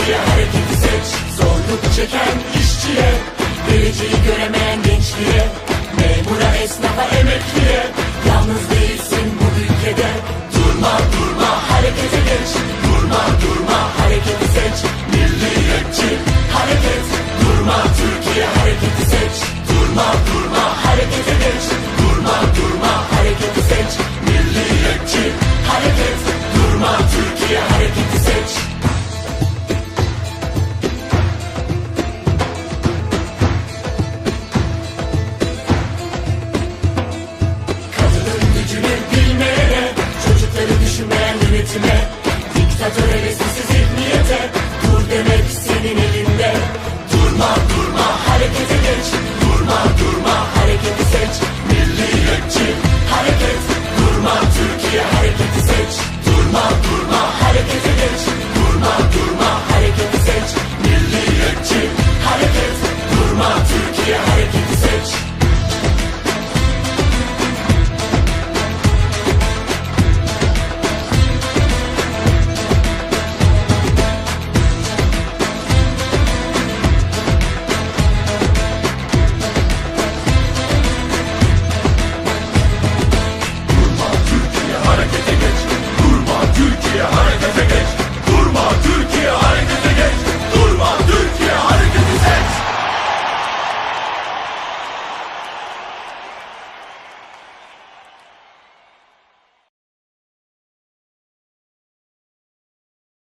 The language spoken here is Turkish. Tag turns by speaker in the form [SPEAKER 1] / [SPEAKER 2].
[SPEAKER 1] Türkiye hareketi seç. Zorluk çeken işçiye Vereceği yönetime Diktatör elesiz zihniyete Dur demek senin elinde. Durma durma harekete